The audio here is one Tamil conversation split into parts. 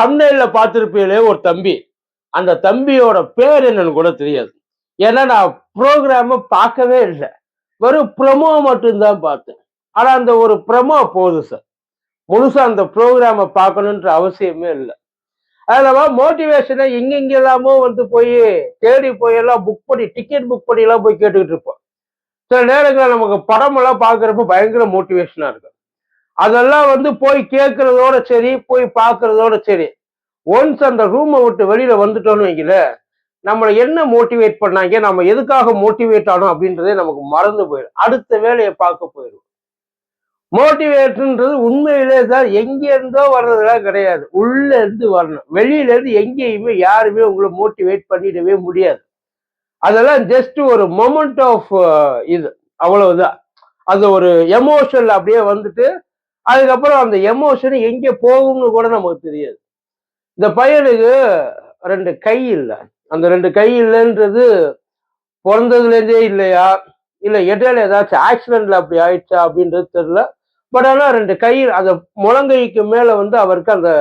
தம்னையில பார்த்துருப்பீங்களே ஒரு தம்பி. அந்த தம்பியோட பேர் என்னன்னு கூட தெரியாது. ஏன்னா நான் ப்ரோக்ராம பார்க்கவே இல்லை. வெறும் ப்ரமோ மட்டும்தான் பார்த்தேன். ஆனா அந்த ஒரு ப்ரமோ போதும் சார் முழுசா அந்த ப்ரோக்ராம பார்க்கணுன்ற அவசியமே இல்லை. அதுல மோட்டிவேஷனை எங்கெங்கெல்லாமோ வந்து போய் தேடி போய் எல்லாம் புக் பண்ணி டிக்கெட் புக் பண்ணி எல்லாம் போய் கேட்டுக்கிட்டு இருப்போம். சில நேரங்களில் நமக்கு படமெல்லாம் பார்க்குறப்ப பயங்கர மோட்டிவேஷனாக இருக்கும். அதெல்லாம் வந்து போய் கேட்கறதோட சரி போய் பார்க்கறதோட சரி. ஒன்ஸ் அந்த ரூமை விட்டு வெளியில வந்துட்டோம்னு வைக்கல நம்மளை என்ன மோட்டிவேட் பண்ணாங்க நம்ம எதுக்காக மோட்டிவேட் ஆனோம் அப்படின்றதே நமக்கு மறந்து போயிடும். அடுத்த வேலையை பார்க்க போயிடும் மோட்டிவேட்ன்றது உண்மையிலே தான் எங்கேருந்தோ வர்றதுலாம் வர்றதெல்லாம் கிடையாது. உள்ள இருந்து வரணும். வெளியிலேருந்து எங்கேயுமே யாருமே உங்களை மோட்டிவேட் பண்ணிடவே முடியாது. அதெல்லாம் ஜஸ்ட் ஒரு மொமெண்ட் ஆஃப் இது. அவ்வளவுதான். அது ஒரு எமோஷன்ல அப்படியே வந்துட்டு அதுக்கப்புறம் அந்த எமோஷன் எங்க போகும்னு கூட நமக்கு தெரியாது. இந்த பையனுக்கு ரெண்டு கை இல்லை. அந்த ரெண்டு கை இல்லைன்றது பிறந்ததுலேருந்தே இல்லையா? இல்லை இடையில ஏதாச்சும் ஆக்சிடென்ட்ல அப்படி ஆயிடுச்சா அப்படின்றது தெரியல. பட் ஆனால் ரெண்டு கை அந்த முழங்கைக்கு மேலே வந்து அவருக்கு அந்த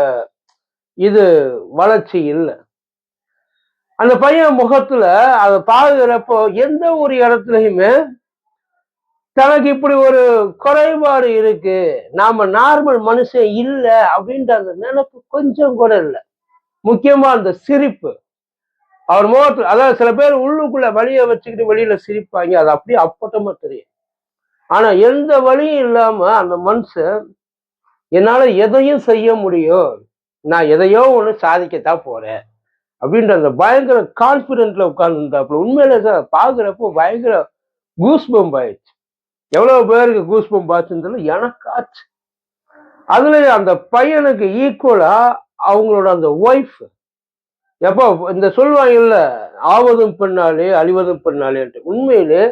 இது வளர்ச்சி இல்லை. அந்த பையன் முகத்துல அதை பாதுகிறப்போ எந்த ஒரு இடத்துலையுமே தனக்கு இப்படி ஒரு குறைபாடு இருக்கு. நாம நார்மல் மனுஷன் இல்லை அப்படின்ற அந்த நினைப்பு கொஞ்சம் கூட இல்லை. முக்கியமா அந்த சிரிப்பு. அவர் முகத்துல அதாவது சில பேர் உள்ளுக்குள்ள வழியை வச்சுக்கிட்டு வெளியில சிரிப்பாங்க. அது அப்படியே அப்பட்டமா தெரியும். ஆனா எந்த வழியும் இல்லாம அந்த மனுஷன் என்னால எதையும் செய்ய முடியும். நான் எதையோ ஒண்ணு சாதிக்கத்தான் போறேன். அப்படின்ற அந்த பயங்கர கான்பிடென்ட்ல உட்கார்ந்துருந்தாப்புல. உண்மையில சார் பாக்குறப்போ பயங்கர கூஸ் பம்ப் ஆயிடுச்சு. எவ்வளவு பேருக்கு கூஸ்பம் பாச்சுன்னு சொல்லி எனக்காச்சு. அதுல அந்த பையனுக்கு ஈக்குவலா அவங்களோட அந்த ஒய்ஃப் எப்போ இந்த சொல்லுவாங்கல்ல ஆவதும் பெண்ணாலே அழிவதும் பெண்ணாலேன்ட்டு உண்மையிலே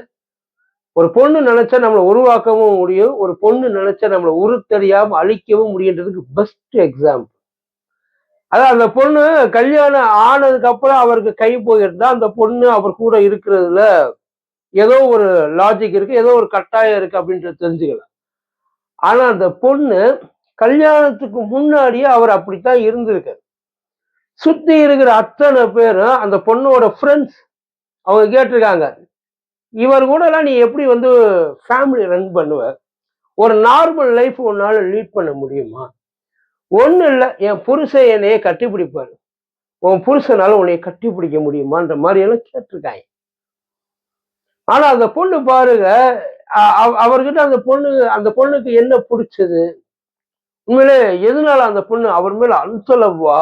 ஒரு பொண்ணு நினைச்சா நம்மளை உருவாக்கவும் முடியும் ஒரு பொண்ணு நினைச்சா நம்மளை உருத்தறியாம அழிக்கவும் முடியுன்றதுக்கு பெஸ்ட் எக்ஸாம்பிள் அதான் அந்த பொண்ணு கல்யாணம் ஆனதுக்கு அப்புறம் அவருக்கு கை போயிருந்தா அந்த பொண்ணு அவர் கூட இருக்கிறதுல ஏதோ ஒரு லாஜிக் இருக்கு ஏதோ ஒரு கட்டாயம் இருக்கு அப்படின்றத தெரிஞ்சுக்கலாம் ஆனா அந்த பொண்ணு கல்யாணத்துக்கு முன்னாடியே அவர் அப்படித்தான் இருந்திருக்காரு. சுத்தி இருக்கிற அத்தனை பேரும் அந்த பொண்ணோட ஃப்ரெண்ட்ஸ் அவங்க கேட்டிருக்காங்க. இவர் கூடலாம் நீ எப்படி வந்து ஃபேமிலி ரன் பண்ணுவ? ஒரு நார்மல் லைஃப் உன்னால லீட் பண்ண முடியுமா? ஒன்றும் இல்லை என் புருஷன் என்னையே கட்டிப்பிடிப்பாரு. உன் புருஷனால உன்னைய கட்டிப்பிடிக்க முடியுமான்ற மாதிரியெல்லாம் கேட்டிருக்காங்க. ஆனா அந்த பொண்ணு பாருங்க அவ- அவர்கிட்ட அந்த பொண்ணு அந்த பொண்ணுக்கு என்ன பிடிச்சது? உண்மையிலே எதனால அந்த பொண்ணு அவர் மேல அன்சலவா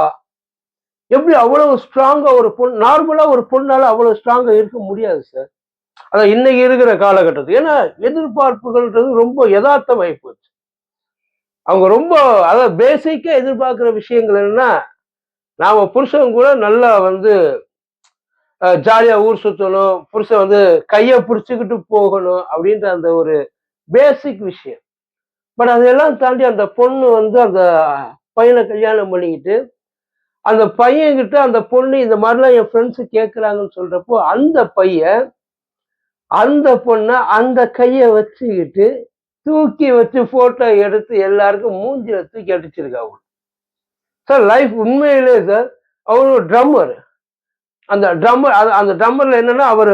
எப்படி அவ்வளவு ஸ்ட்ராங்கா ஒரு பொண்ணு நார்மலா ஒரு பொண்ணால அவ்வளவு ஸ்ட்ராங்கா இருக்க முடியாது சார் அதான் இன்னைக்கு இருக்கிற காலகட்டத்துக்கு. ஏன்னா எதிர்பார்ப்புகள்ன்றது ரொம்ப யதார்த்தமாயி போச்சு. அவங்க ரொம்ப அதான் பேசிக்கா எதிர்பார்க்கிற விஷயங்கள் என்னன்னா நாம புருஷன் கூட நல்லா வந்து ஜாலியா ஊர் சுத்தணும் புருஷன் வந்து கையை பிடிச்சுக்கிட்டு போகணும் அப்படின்ற அந்த ஒரு பேசிக் விஷயம். பட் அதெல்லாம் தாண்டி அந்த பொண்ணு வந்து அந்த பையனை கல்யாணம் பண்ணிக்கிட்டு அந்த பையன்கிட்ட அந்த பொண்ணு இந்த மாதிரிலாம் என் ஃப்ரெண்ட்ஸு கேட்குறாங்கன்னு சொல்றப்போ அந்த பையன் அந்த பொண்ணை அந்த கையை வச்சுக்கிட்டு தூக்கி வச்சு போட்டோ எடுத்து எல்லாருக்கும் மூஞ்சில தூக்கி அடிச்சிருக்கா அவங்க சார் லைஃப் உண்மையிலே சார் அவர் ஒரு ட்ரம்மர் அந்த ட்ரம்மர் அந்த ட்ரம்மர்ல என்னன்னா அவர்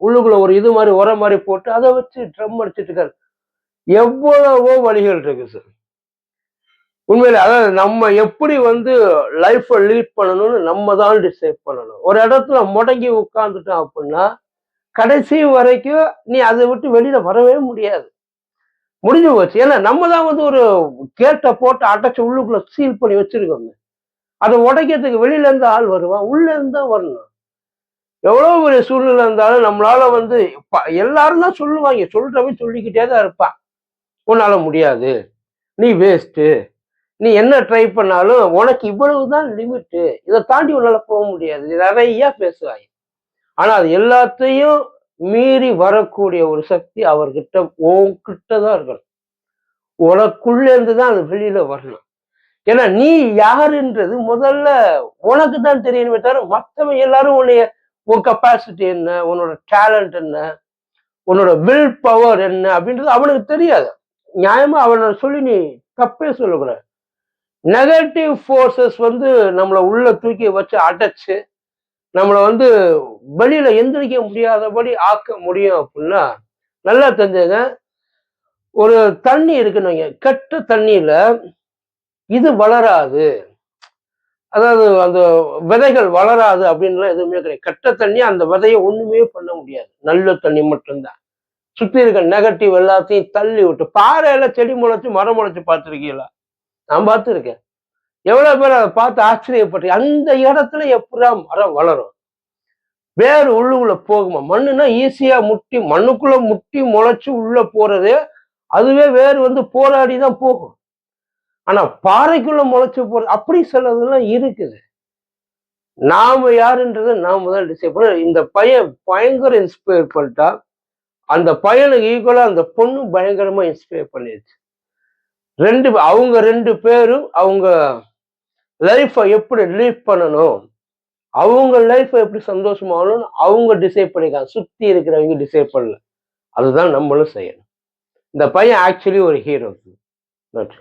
உள்ளுக்குள்ள ஒரு இது மாதிரி உரம் மாதிரி போட்டு அதை வச்சு ட்ரம் அடிச்சிட்டு இருக்காரு. எவ்வளவோ வழிகள் இருக்கு சார் உண்மையில அதாவது நம்ம எப்படி வந்து லைஃப்பை லீட் பண்ணணும்னு நம்ம தான் டிசைட் பண்ணணும். ஒரு இடத்துல முடங்கி உட்காந்துட்டோம் அப்படின்னா கடைசி வரைக்கும் நீ அதை விட்டு வெளியில வரவே முடியாது. முடிஞ்சு போச்சு. ஏன்னா நம்ம தான் வந்து ஒரு கேட்டை போட்டு அடைச்சு உள்ளுக்குள்ள சீல் பண்ணி வச்சிருக்கோங்க அதை உடைக்கிறதுக்கு வெளியில இருந்து ஆள் வருவான் உள்ள இருந்து தான் வரணும். எவ்வளவு பெரிய சூழ்நிலை இருந்தாலும் நம்மளால வந்து எல்லாரும் தான் சொல்லுவாங்க சொல்றவன் சொல்லிக்கிட்டே தான் இருப்பான். உன்னால முடியாது. நீ வேஸ்ட்டு நீ என்ன ட்ரை பண்ணாலும் உனக்கு இவ்வளவுதான் லிமிட்டு இதை தாண்டி உன்னால போக முடியாது. நிறைய பேசுவாங்க. ஆனா அது எல்லாத்தையும் மீறி வரக்கூடிய ஒரு சக்தி அவர்கிட்ட உன்கிட்ட தான் இருக்கணும். உனக்குள்ளேருந்து தான் அது வெளியில வரணும். ஏன்னா நீ யாருன்றது முதல்ல உனக்கு தான் தெரியணுமே தவிர மற்றவங்க எல்லாரும் உன்னைய உன் கெப்பாசிட்டி என்ன உன்னோட டேலண்ட் என்ன உன்னோட வில் பவர் என்ன அப்படின்றது அவனுக்கு தெரியாது. நியாயமா அவனை சொல்லி நீ தப்பே சொல்லக்கூடாது. நெகட்டிவ் ஃபோர்ஸஸ் வந்து நம்மளை உள்ள தூக்கி வச்சு அடைச்சு நம்மளை வந்து வெளியில எந்திரிக்க முடியாதபடி ஆக்க முடியும் அப்படின்னா நல்லா தெரிஞ்சுங்க. ஒரு தண்ணி இருக்குன்னு கெட்ட தண்ணியில இது வளராது. அதாவது அந்த விதைகள் வளராது அப்படின்லாம் எதுவுமே கிடையாது. கெட்ட தண்ணி அந்த விதையை ஒண்ணுமே பண்ண முடியாது. நல்ல தண்ணி மட்டும்தான். சுத்தி இருக்க நெகட்டிவ் எல்லாத்தையும் தள்ளி விட்டு பாறையில செடி முளைச்சு மரம் முளைச்சு பார்த்துருக்கீங்களா? நான் பார்த்துருக்கேன். எவ்வளவு பேர் அதை பார்த்து ஆச்சரியப்பட்டு அந்த இடத்துல எப்படா மரம் வளரும்? வேர் உள்ளுக்குள்ள போகுமா? மண்ணுனா ஈஸியா முட்டி மண்ணுக்குள்ள முட்டி முளைச்சு உள்ள போறது அதுவே வேர் வந்து போராடி தான் போகும். ஆனா பாறைக்குள்ள முளைச்சு போறது அப்படி சிலதெல்லாம் இருக்குது. நாம யாருன்றதை நாம தான் டிசைட் பண்ண இந்த பையன் பயங்கர இன்ஸ்பயர் பண்ணிட்டா அந்த பையனுக்கு ஈக்குவலா அந்த பொண்ணு பயங்கரமா இன்ஸ்பயர் பண்ணிடுச்சு ரெண்டு அவங்க ரெண்டு பேரும் அவங்க லைஃப்பை எப்படி லீவ் பண்ணணும் அவங்க லைஃப்பை எப்படி சந்தோஷமாகணும்னு அவங்க டிசைட் பண்ணிக்காங்க சுத்தி இருக்கிறவங்க டிசைட் பண்ணல. அதுதான் நம்மளும் செய்யணும். இந்த பையன் ஆக்சுவலி ஒரு ஹீரோ நன்றி.